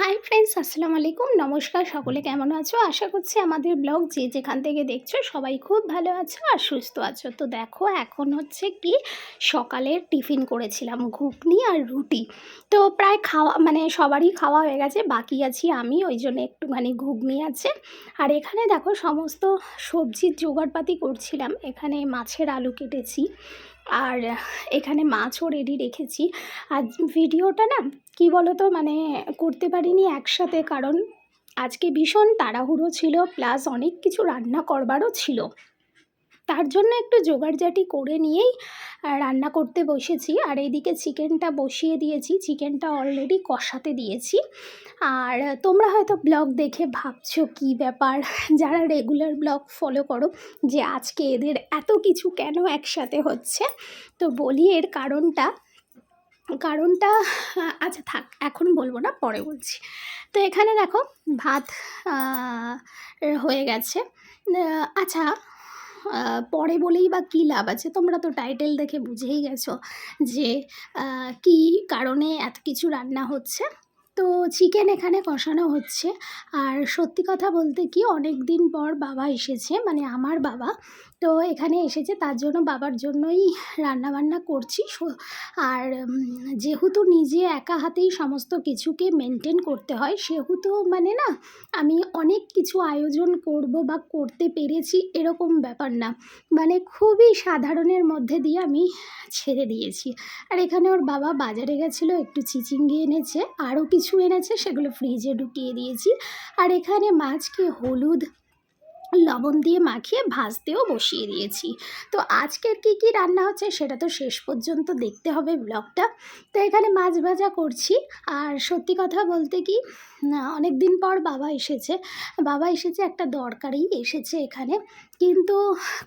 Hi friends আসসালামু আলাইকুম। নমস্কার সকলে, কেমন আছো? আশা করছি আমাদের ব্লগ যে যেখান থেকে দেখছ সবাই খুব ভালো আছো আর সুস্থ আছো। তো দেখো, এখন হচ্ছে কি সকালের টিফিন করেছিলাম, ঘুগনি আর রুটি। তো প্রায় খাওয়া মানে সবারই খাওয়া হয়ে গেছে, বাকি আছি আমি, ওই জন্য একটুখানি ঘুগনি আছে। আর এখানে দেখো, সমস্ত সবজির জোগাড়পাতি করছিলাম। এখানে মাছের আলু কেটেছি। আর এখানে মাছও রেডি রেখেছি। আর ভিডিওটা না, কি বলো তো মানে করতে পারিনি একসাথে কারণ আজকে ভীষণ তাড়াহুড়ো ছিল প্লাস অনেক কিছু রান্না করবারও ছিল। তার জন্য একটু জোগাড়জাটি করে নিয়েই রান্না করতে বসেছি। আর এদিকে চিকেনটা বসিয়ে দিয়েছি। চিকেনটা অলরেডি কষাতে দিয়েছি। আর তোমরা হয়তো ব্লগ দেখে ভাবছ, কি ব্যাপার? যারা রেগুলার ব্লগ ফলো করো, যে আজকে এদের এত কিছু কেন একসাথে হচ্ছে? তো বলি এর কারণটা। কারণটা আচ্ছা থাক, এখন বলব না, পরে বলছি। তো এখানে দেখো, ভাত হয়ে গেছে। আচ্ছা পরে বলেই বা কী লাভ আছে? তোমরা তো টাইটেল দেখে বুঝেই গেছো যে কি কারণে এত কিছু রান্না হচ্ছে? তো চিকেন এখানে কষানো হচ্ছে। আর সত্যি কথা বলতে কি অনেক দিন পর বাবা এসেছে মানে আমার বাবা। তো এখানে এসেছে, তার জন্য বাবার জন্যই রান্না বান্না করছি আর যেহেতু নিজে একা হাতেই সমস্ত কিছুকে মেনটেন করতে হয়, সেহেতু মানে না, আমি অনেক কিছু আয়োজন করব বা করতে পেরেছি, এরকম ব্যাপার না। মানে খুবই সাধারণের মধ্যে দিয়ে আমি ছেড়ে দিয়েছি। আর এখানে ওর বাবা বাজারে গেছিল, একটু চিচিঙ্গি এনেছে, আরও কিছু এনেছে সেগুলো ফ্রিজে ঢুকিয়ে দিয়েছি। আর এখানে মাছকে হলুদ লবণ দিয়ে মাখিয়ে ভাজতেও বসিয়ে দিয়েছি। তো আজকের কি কি রান্না হচ্ছে সেটা তো শেষ পর্যন্ত দেখতে হবে ব্লগটা। তো এখানে মাছ ভাজা করছি। আর সত্যি কথা বলতে কি অনেক দিন পর বাবা এসেছে। বাবা এসেছে, একটা দরকারেই এসেছে এখানে। কিন্তু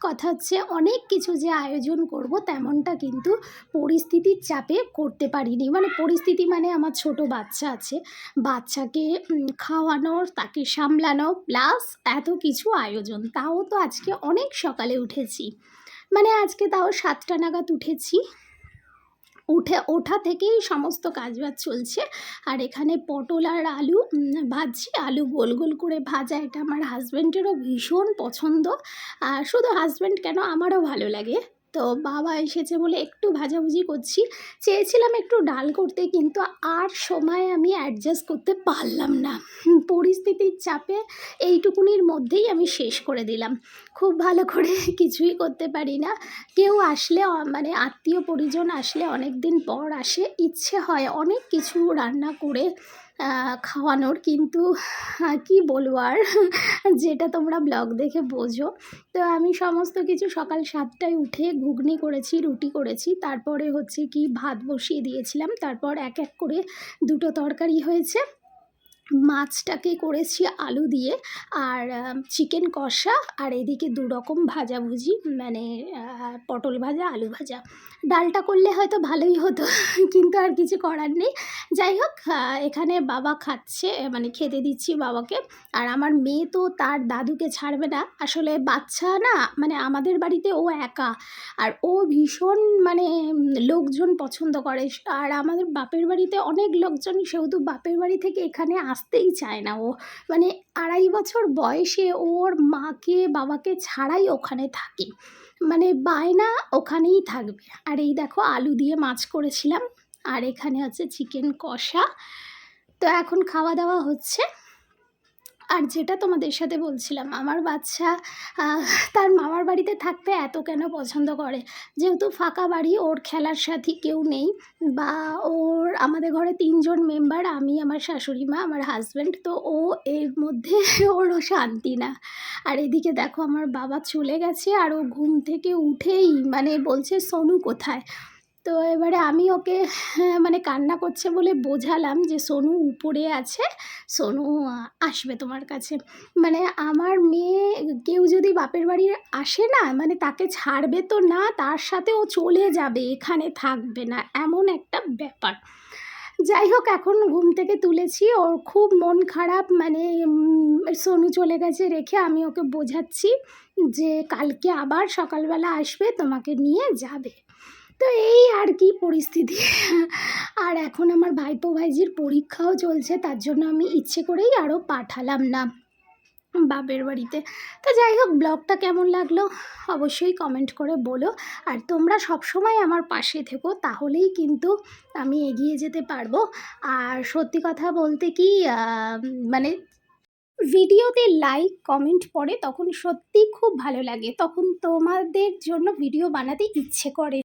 কথা হচ্ছে অনেক কিছু যে আয়োজন করব তেমনটা কিন্তু পরিস্থিতির চাপে করতে পারিনি। মানে পরিস্থিতি মানে আমার ছোট বাচ্চা আছে। বাচ্চাকে খাওয়ানো তাকে সামলানো প্লাস এত কিছু আয়োজন তাও তো আজকে অনেক সকালে উঠেছি। মানে আজকে তাও সাতটা নাগাদ উঠেছি। উঠে, ওঠা থেকেই সমস্ত কাজবাজ চলছে। আর এখানে পটল আর আলু ভাজছি। আলু গোল গোল করে ভাজা, এটা আমার হাজব্যান্ডেরও ভীষণ পছন্দ। আর শুধু হাজব্যান্ড কেন, আমারও ভালো লাগে। তো বাবা এসেছে বলে একটু ভাজাভুজি করছি। চেয়েছিলাম একটু ডাল করতে কিন্তু আর সময় আমি অ্যাডজাস্ট করতে পারলাম না। পরিস্থিতির চাপে এইটুকুনির মধ্যেই আমি শেষ করে দিলাম। খুব ভালো করে কিছুই করতে পারি না। কেউ আসলে মানে আত্মীয় পরিজন আসলে অনেক দিন পর আসে, ইচ্ছে হয় অনেক কিছু রান্না করে খাওয়ানোর কিন্তু কি বলব আর? যেটা তোমরা ব্লগ দেখে বোঝো। তো আমি সমস্ত কিছু সকাল সাতটায় উঠে ঘুগনি করেছি, রুটি করেছি। তারপরে হচ্ছে কি ভাত বসিয়ে দিয়েছিলাম। তারপর এক এক করে দুটো তরকারি হয়েছে। মাছটাকে করেছি আলু দিয়ে আর চিকেন কষা আর এদিকে দু রকম ভাজাভুজি মানে পটল ভাজা, আলু ভাজা। ডালটা করলে হয়তো ভালোই হতো, কিন্তু আর কিছু করার নেই। যাই হোক এখানে বাবা খাচ্ছে মানে খেতে দিচ্ছি বাবাকে। আর আমার মেয়ে তো তার দাদুকে ছাড়বে না। আসলে বাচ্চা না মানে আমাদের বাড়িতে ও একা। আর ও ভীষণ মানে লোকজন পছন্দ করে। আর আমাদের বাপের বাড়িতে অনেক লোকজন, সেহেতু বাপের বাড়ি থেকে এখানে আসতেই চায় না ও। মানে আড়াই বছর বয়সে ওর মাকে, বাবাকে ছাড়াই ওখানে থাকে। মানে বায়না ওখানেই থাকবে। আর এই দেখো আলু দিয়ে মাছ করেছিলাম। আর এখানে হচ্ছে চিকেন কষা। তো এখন খাওয়া দাওয়া হচ্ছে। আর যেটা তোমাদের সাথে বলছিলাম, আমার বাচ্চা তার মামার বাড়িতে থাকতে এত কেন পছন্দ করে? যেহেতু ফাঁকা বাড়ি, ওর খেলার সাথী কেউ নেই বা ওর, আমাদের ঘরে তিনজন মেম্বার আমি, আমার শাশুড়ি মা, আমার হাজব্যান্ড তো ও এর মধ্যে ওরও শান্তি না। আর এদিকে দেখো, আমার বাবা চলে গেছে আর ও ঘুম থেকে উঠেই মানে বলছে, সোনু কোথায়? তো এবারে আমি ওকে মানে কান্না করছে বলে বোঝালাম যে সোনু উপরে আছে, সোনু আসবে তোমার কাছে। মানে আমার মেয়ে কেউ যদি বাপের বাড়ি আসে না মানে তাকে ছাড়বে তো না, তার সাথে ও চলে যাবে, এখানে থাকবে না, এমন একটা ব্যাপার। যাই হোক, এখন ঘুম থেকে তুলেছি, ওর খুব মন খারাপ মানে সোনু চলে গেছে রেখে আমি ওকে বোঝাচ্ছি যে কালকে আবার সকালবেলা আসবে, তোমাকে নিয়ে যাবে। তো এই আর কি পরিস্থিতি। আর এখন আমার ভাইপো ভাইজির পরীক্ষাও চলছে, তার জন্য আমি ইচ্ছে করেই আরও পাঠালাম না বাপের বাড়িতে। তো যাই হোক, ব্লগটা কেমন লাগল অবশ্যই কমেন্ট করে বলো। আর তোমরা সব সময় আমার পাশে থেকো, তাহলেই কিন্তু আমি এগিয়ে যেতে পারব। আর সত্যি কথা বলতে কি মানে ভিডিওতে লাইক কমেন্ট পড়ে তখন সত্যি খুব ভালো লাগে। তখন তোমাদের জন্য ভিডিও বানাতে ইচ্ছে করে।